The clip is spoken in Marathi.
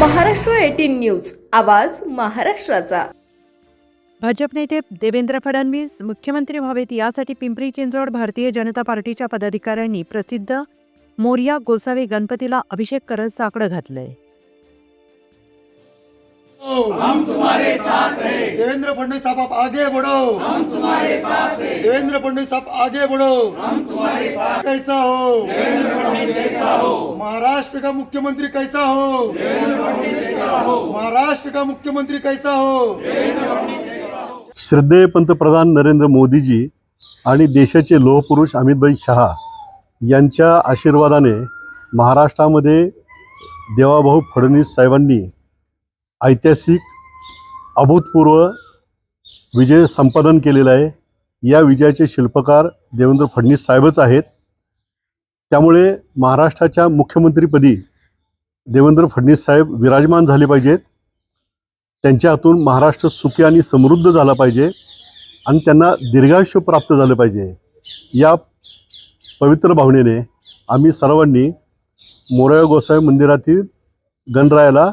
Maharashtra eighteen news. आवाज महाराष्ट्राचा. भाजप नेते देवेंद्र फडणवीस मुख्यमंत्री व्हावेत यासाठी पिंपरी चिंचवड भारतीय जनता पार्टीच्या पदाधिकाऱ्यांनी प्रसिद्ध मोर्या गोसावी गणपतीला अभिषेक करत साकडं घातलंय. हम तुम्हारे साथ हैं। देवेंद्र फडणवीस साहब आप आगे बढ़ो। हम तुम्हारे साथ हैं। देवेंद्र फडणवीस साहब आगे बढ़ो। हम तुम्हारे साथ कैसा हो? देवेंद्र फडणवीस कैसा हो? महाराष्ट्र का मुख्यमंत्री कैसा हो? देवेंद्र फडणवीस कैसा हो? महाराष्ट्र का मुख्यमंत्री कैसा हो? श्रद्धेय पंतप्रधान नरेंद्र मोदीजी आणि देशाचे लोहपुरुष अमितभाई शहा यांच्या आशीर्वादाने महाराष्ट्रामध्ये देवाभाऊ फडणवीस साहेबांनी ऐतिहासिक अभूतपूर्व विजय संपादन केलेला आहे. या विजयाचे शिल्पकार देवेंद्र फडणवीस साहेबच आहेत. त्यामुळे महाराष्ट्राच्या मुख्यमंत्रीपदी देवेंद्र फडणवीस साहेब विराजमान झाले पाहिजेत. त्यांच्या हातून महाराष्ट्र सुखी आणि समृद्ध झाला पाहिजे आणि त्यांना दीर्घायुष्य प्राप्त झालं पाहिजे. या पवित्र भावनेने आम्ही सर्वांनी मोरया गोसावी मंदिरातील गणरायाला